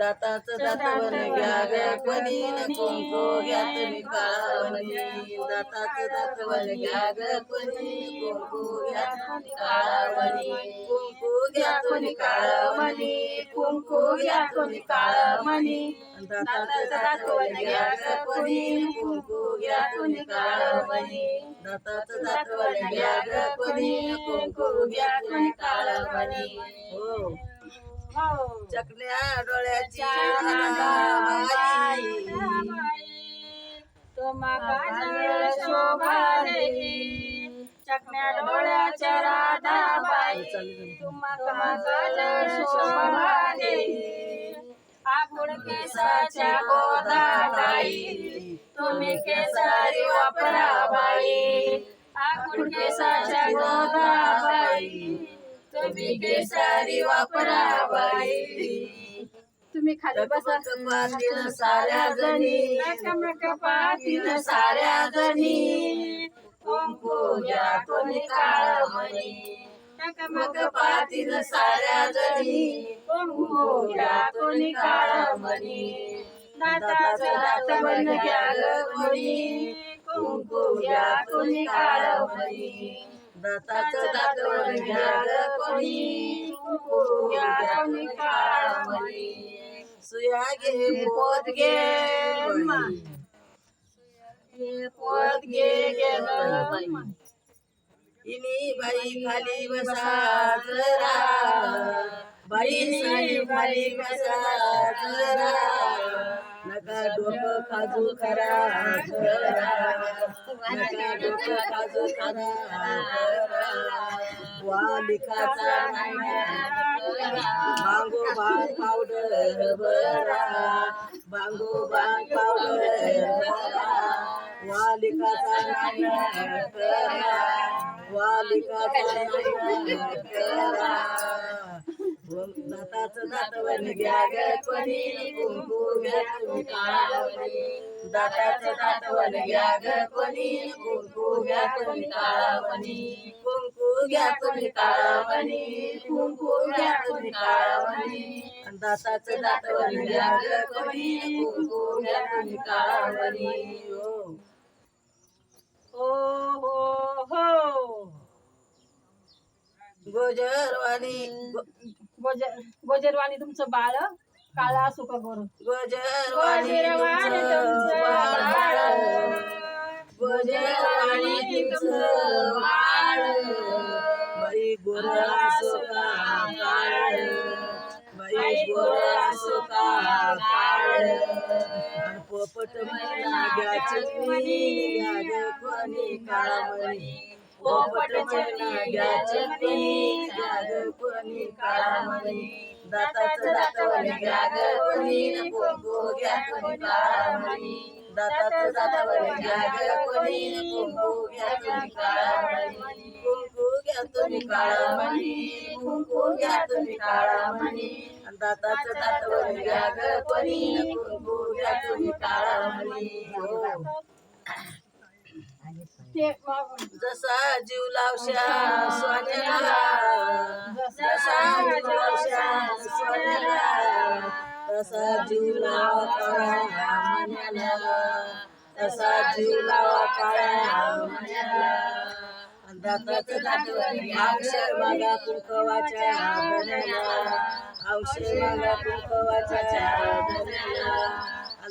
दाताचं दातवन घ्या कोणी कुंकू घ्या तुम्ही काळावणी दाताचं दातवन घ्या ग कोणी कुंकू घ्या तुम्ही काळावणी कुंकू घ्या तुम्ही काळावणी कुंकू घ्या तुम्ही काळावणी दाताचं दातवन घ्या ग कोणी कुंकू घ्या तुम्ही काळावणी दाताचं दातवन घ्या ग कोणी कुंकू घ्या तुम्ही काळावणी हो. चकण्या डोळ्याची. तुम्हा काजळ शोभा चकण्या डोळ्याच्या राधाबाई. तुम्हा काजळ शोभा आपुड केसाच्या गोदाबाई तुम्ही केसारी वापरा. तुम्ही केसारी वापरा बाई तुम्ही खाली बसा. साऱ्या जणी पाटील साऱ्या जणी कुंकू घ्या कोणी काळ म्हणी. मग पाटील साऱ्या जणी कुंकू घ्या कोणी काळ म्हणी. दाताचं दात बन घ्या ग कोणी. कुंकू घ्या कोणी काळ म्हणी. दाताचं दात बन घ्या ग कोणी सुया घे पोत घे. पोत घे. इनी बाई खाली बसा जरा बाई साई खाली बसा जरा. नका डोकं खाजू करा नका डोकं खाजू करा वालिकाचा बांगो बांग पावडर बरा बांगो बांग पावडर वालिकाचा नायक करा. वालिकाचा करा. दाताचं दातवन घ्या ग कोणी कुंकू घ्या तुम्ही काळावणी दाताचं दातवन घ्या ग कुंकू घ्या तुम्ही काळावणी कुंकू घ्या तुम्ही काळावणी कुंकू घ्या तुम्ही काळावणी दाताचं दातवन घ्या ग कोणी कुंकू घ्या तुम्ही काळावणी हो हो हो. हो. गोजरवाणी गोजर गोजरवाणी तुमचं बाळ काळा सुका गोर? गोजरवाणी तुमचं बाळ गोजरवाणी तुमचं बाळ. बाई गोरा सोका काळ बाई गोरा सोका काळ पोपट मैना घ्या चिमणी घ्या ग कोणी काळामणी पोपट मैना घ्या चिमणी घ्या ग कोणी काळामणी. दाताचं दातवन घ्या ग कोणी कुंकू घ्या कोणी काळामणी. दाताचं दातवन घ्या ग कोणी कुंकू घ्या कोणी काळामणी. कुंकू घ्या तुम्ही काळामणी कुंकू घ्या तुम्ही काळामणी. कोणी कुंकू घ्या तुम्ही जसा जीव लावशा सोन्याला जसा जीव लावशा सोन्याला तसा जीव लावा काळ्या मण्याला तसा जीव लावा काळ्या मण्याला दाताचं दातवन अक्षर मागा गण्याला अक्षर मागा कुंकवाच्या गण्याला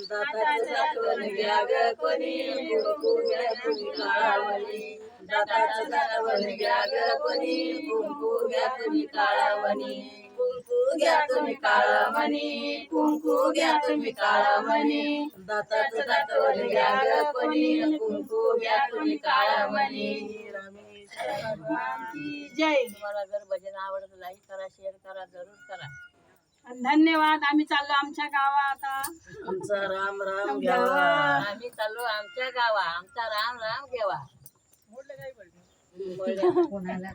दाताचं दातवन घ्या ग कोणी घ्या तुम्ही काळावणी दाताचं दातवन घ्या ग कोणी कुंकू घ्या तुम्ही काळावणी. कुंकू घ्या तुम्ही काळामणी कुंकू घ्या तुम्ही दाताचं दातवन घ्या ग कोणी कुंकू घ्या तुम्ही काळामणी जय. तुम्हाला जर भजन आवडत लाईक करा शेअर करा जरूर करा. धन्यवाद. आम्ही चाललो आमच्या गावात आता. आमचा राम राम घ्यावा आम्ही चाललो आमच्या गावा आमचा राम राम घेवा. कोणाला?